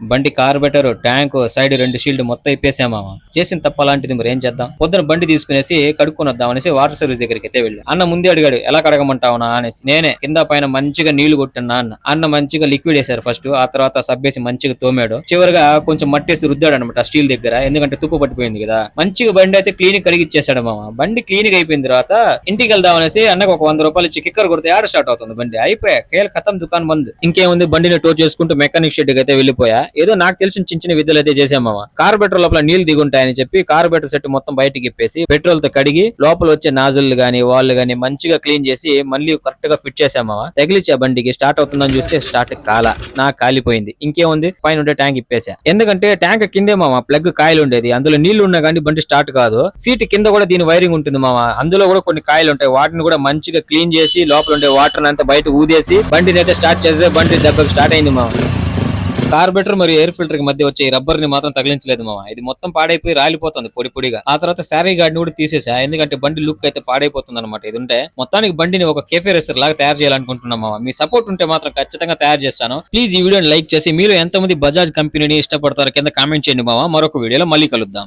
బండి carburettor tank side రెండు shield మొత్తం ఇప్పేసామా చేసిన తప్ప అలాంటిది మరి ఏం చేద్దాం? పొద్దున బండి తీసుకునేసి కడుక్కునొద్దాం అనేసి వాటర్ సర్వీస్ దగ్గరికి అయితే వెళ్ళి. అన్న ముందే అడిగాడు ఎలా కడగమంటావునా? అనేసి. నేనే కింద పైన మంచిగా నీళ్ళు కొట్టినా అన్న. అన్న మంచిగా లిక్విడ్ వేశారు ఫస్ట్ ఆ తర్వాత సబ్బేసి మంచిగా తోమాడు. చివరిగా కొంచెం మట్టేసి రుద్దాడు అనమాట స్టీల్ దగ్గర ఎందుకంటే తుప్పు పట్టిపోయింది కదా. మంచిగా బండి అయితే క్లీన్ కడిగిచ్చేసాడు మామ. బండి క్లీన్ అయిపోయిన తర్వాత ఇంటికి వెళ్దాం అనేసి అన్నకు ఒక వంద రూపాయలు ఇచ్చి కిక్కర్ కొడితే ఆడ స్టార్ట్ అవుతుంది బండి. అయిపోయా కేల్ కథం దుకాణం బంద్. ఇంకేముంది? బండిని టో చేసుకుంటూ మెకానిక్ షెడ్ అయితే వెళ్ళిపోయా. ఏదో నాకు తెలిసిన చిన్న చిన్న విద్యలు అయితే చేసాం కార్ కార్బెటర్ లోపల నీళ్ళు దిగుంటాయని చెప్పి కార్బెటర్ సెట్ మొత్తం బయటకి ఇప్పేసి పెట్రోల్తో కడిగి లోపల వచ్చే నాజుల్ గాని వాళ్ళు గాని మంచిగా క్లీన్ చేసి మళ్ళీ కరెక్ట్గా ఫిట్ చేసాం మామ. తగిలిచ్చా బండికి స్టార్ట్ అవుతుందని చూస్తే స్టార్ట్ కాల. నాకు కాలిపోయింది. ఇంకేముంది? పైన ఉండే ట్యాంక్ ఇప్పేసా. ఎందుకంటే ట్యాంక్ కిందే మామ ప్లగ్ కాయలు ఉండేది. అందులో నీళ్ళు ఉన్నా కానీ బండి స్టార్ట్ కాదు. సీట్ కింద కూడా దీని వైరింగ్ ఉంటుంది మామ. అందులో కూడా కొన్ని కాయలు ఉంటాయి. వాటిని కూడా మంచిగా క్లీన్ చేసి లోపల ఉండే వాటర్ అంతా బయట ఊదేసి బండిని అయితే స్టార్ట్ చేస్తే బండి దెబ్బకి స్టార్ట్ అయింది మామ. కార్బెటర్ మరియు ఎయిర్ ఫిల్టర్కి మధ్య వచ్చే రబ్బర్ని మాత్రం తగిలించలేదు మామ. ఇది మొత్తం పాడైపోయి రాలిపోతుంది పొడి పొడిగా. ఆ తర్వాత శారీ గార్డ్ కూడా తీసేసా. ఎందుకంటే బండి లుక్ అయితే పాడైపోతుంది అనమాట ఇది ఉంటే మొత్తానికి బండిని ఒక కేఫే రేసర్ లాగా తయారు చేయాలనుకుంటున్నాం మామ. మీ సపోర్ట్ ఉంటే మాత్రం ఖచ్చితంగా తయారు చేస్తాను. ప్లీజ్ ఈ వీడియోని లైక్ చేసి మీరు ఎంతమంది బజాజ్ కంపెనీని ఇష్టపడతారో కింద కామెంట్ చేయండి మామ. మరొక వీడియోలో మళ్ళీ కలుద్దాం.